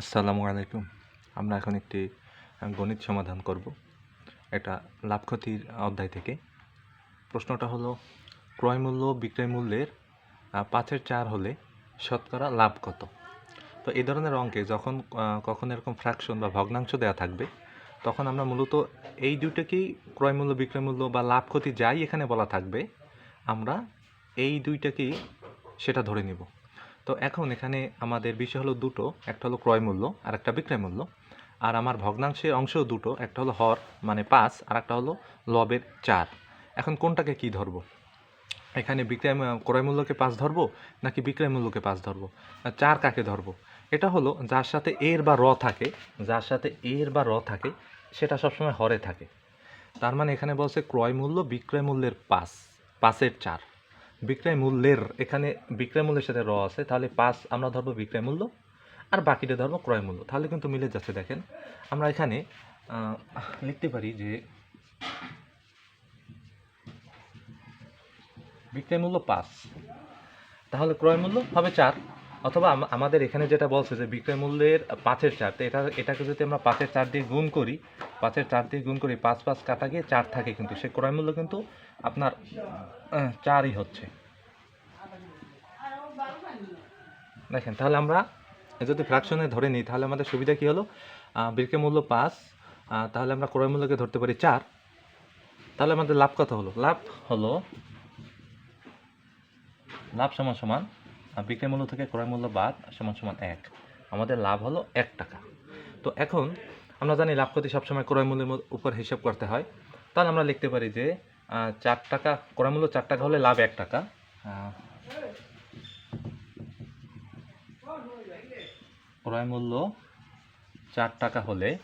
আসসালামু আলাইকুম। আমরা এখন একটি গণিত সমাধান করব। এটা লাভ ক্ষতির অধ্যায় থেকে। প্রশ্নটা হলো, ক্রয় মূল্য বিক্রয় মূল্যের পাঁচের চার হলে শতকরা লাভ কত? তো এই ধরনের অঙ্কে যখন কখন এরকম ফ্র্যাকশন বা ভগ্নাংশ দেওয়া থাকবে, তখন আমরা মূলত এই দুইটাকেই ক্রয় মূল্য, বিক্রয় মূল্য বা লাভ ক্ষতি যাই এখানে বলা থাকবে, আমরা এই দুইটাকেই সেটা ধরে নিব। তো এখন এখানে আমাদের বিষয় হলো দুটো, একটা হলো ক্রয় মূল্য আর একটা বিক্রয় মূল্য। আর আমার ভগ্নাংশের অংশ দুটো, একটা হলো হর মানে পাঁচ আর একটা হলো লবের চার। এখন কোনটাকে কি ধরবো? এখানে বিক্রয় ক্রয় মূল্যকে পাঁচ ধরবো, নাকি বিক্রয় মূল্যকে পাঁচ ধরবো? চার কাকে ধরবো? এটা হলো যার সাথে এর বা র থাকে, যার সাথে এর বা র থাকে, সেটা সবসময় হরে থাকে। তার মানে এখানে বলছে ক্রয় মূল্য বিক্রয় মূল্যের পাঁচ, পাঁচের চার। বিক্রয় মূল্যের এখানে বিক্রয় মূল্যের সাথে র আছে, তাহলে পাঁচ, আমরা ধরবো বিক্রয় মূল্য আর বাকিটা ধরবো ক্রয় মূল্য তাহলে কিন্তু মিলে যাচ্ছে, দেখেন। আমরা এখানে লিখতে পারি যে বিক্রয় মূল্য পাঁচ। তাহলে ক্রয় মূল্য হবে চার। অথবা আমাদের এখানে যেটা বলছে যে বিক্রয় মূল্যের পাঁচের চার, তো এটা, এটাকে যদি আমরা পাঁচের চার দিয়ে গুণ করি, পাঁচের চার দিয়ে গুণ করি, পাঁচ পাঁচ কাটা গিয়ে চার থাকে কিন্তু, সে ক্রয় মূল্য কিন্তু আপনার চারই হচ্ছে। দেখেন, তাহলে আমরা যদি ফ্র্যাকশনে ধরে নিই, তাহলে আমাদের সুবিধা কি হলো? বিক্রয় মূল্য পাঁচ তাহলে আমরা ক্রয় মূল্যকে ধরতে পারি চার। তাহলে আমাদের লাভ কত হলো? লাভ হলো, লাভ সমান সমান বিক্রয় মূল্য থেকে ক্রয় মূল্য বাদ, সমান সমান এক। আমাদের লাভ হলো এক টাকা। তো এখন আমরা জানি লাভ ক্ষতি সবসময় ক্রয় মূল্যের উপর হিসাব করতে হয়। তাহলে আমরা লিখতে পারি যে চার টাকা, ক্রয় মূল্য চার টাকা হলে লাভ এক টাকা। ক্রয় মূল্য চার টাকা হলে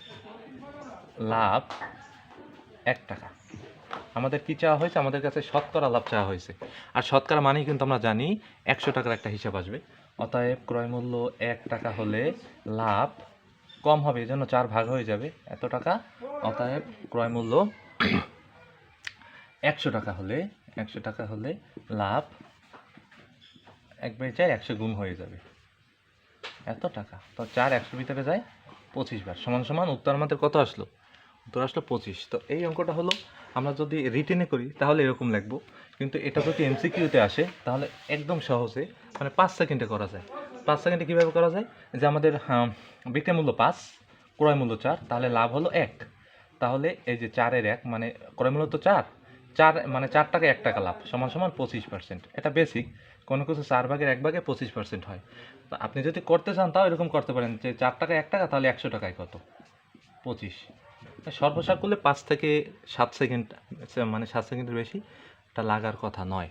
লাভ এক টাকা। আমাদের কি চাওয়া হয়েছে? আমাদের কাছে শতকরা লাভ চাওয়া হয়েছে। আর শতকরা মানেই কিন্তু আমরা জানি একশো টাকার একটা হিসাব আসবে। অতএব ক্রয় মূল্য এক টাকা হলে লাভ কম হবে এই জন্য চার ভাগ হয়ে যাবে এত টাকা। অতএব ক্রয় মূল্য একশো টাকা হলে, একশো টাকা হলে লাভ এক চার একশো গুণ হয়ে যাবে। এত টাকা। তো চার একশোর ভিতরে যায় পঁচিশ বার। সমান সমান উত্তর আমাদের কত আসলো? আসলো পঁচিশ। তো এই অঙ্কটা হলো, আমরা যদি রিটেনে করি, তাহলে এরকম লাগবো কিন্তু এটা যদি এমসিকিউতে আসে, তাহলে একদম সহজে মানে পাঁচ সেকেন্ডে করা যায়। পাঁচ সেকেন্ডে কীভাবে করা যায়? যে আমাদের বিক্রয় মূল্য পাঁচ, ক্রয় মূল্য চার, তাহলে লাভ হলো এক। তাহলে এই যে চারের এক মানে ক্রয় মূল্য তো চার। চার মানে চার টাকা এক টাকা লাভ, সমান সমান পঁচিশ পার্সেন্ট এটা বেসিক কোনো কিছু চার ভাগের এক ভাগে পঁচিশ পার্সেন্ট হয়। তো আপনি যদি করতে চান, তাও এরকম করতে পারেন যে চার টাকা এক টাকা, তাহলে একশো টাকায় কত? পঁচিশ। সর্বসাক করলে পাঁচ থেকে সাত সেকেন্ড মানে সাত সেকেন্ডের বেশি এটা লাগার কথা নয়।